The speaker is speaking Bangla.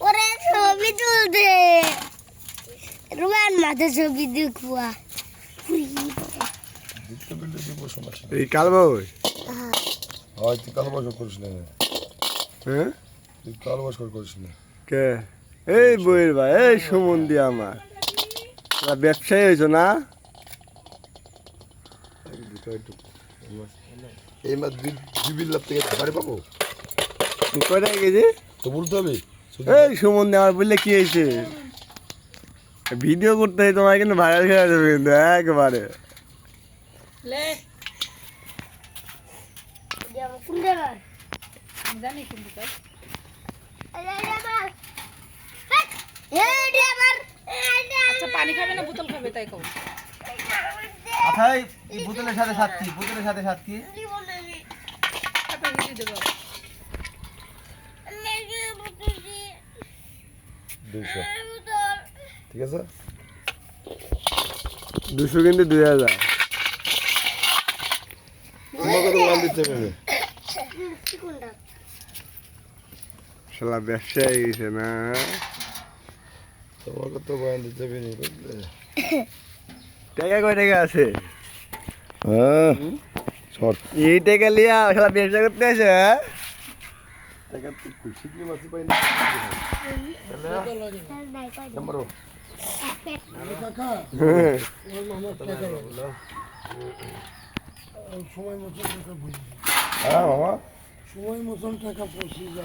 ওরে ছবি তুলতে রুমান মাথা ছবি দেখব দিতে বিলতে দিব এই হয় তুই কালো বছর করিস না। হ্যাঁ? তুই কালো করিস না। কে? এই বইয়ের ভাই এই সুমন্দি আমার। ব্যবসায়ী হয়েছ না? এই মাছ দুই বিল লাভ থেকে বাড়ি পাবো? তুই কয় টাকা কেজি তো বলতে হবে এই সুমন্দি আমার বললে কি হয়েছে? ভিডিও করতে হয় তোমার কিন্তু ভাইরাল খেলা যাবে কিন্তু একবারে। আচ্ছা পানি খাবে না বোতল খাবে তাই কও। আচ্ছা এই বোতলের সাথে সাত বোতলের সাথে সাত কি খাবে দিয়ে দেবো। দুইশো। ঠিক আছে? দুশো কিন্তু দুই হাজার। শালা ব্যবসায়ী গেছে না। তোমাকে তো ওয়ান দিতে বুঝলে টাকা কয় টাকা আছে? হ্যাঁ এই টাকা লিয়া শালা ব্যবসা করতে আছে হ্যাঁ? টাকা তো খুশি কি মাছ পাই না? নাম্বার হ্যাঁ। হ্যাঁ মামা। সময় মতন টাকা পৌঁছে যায়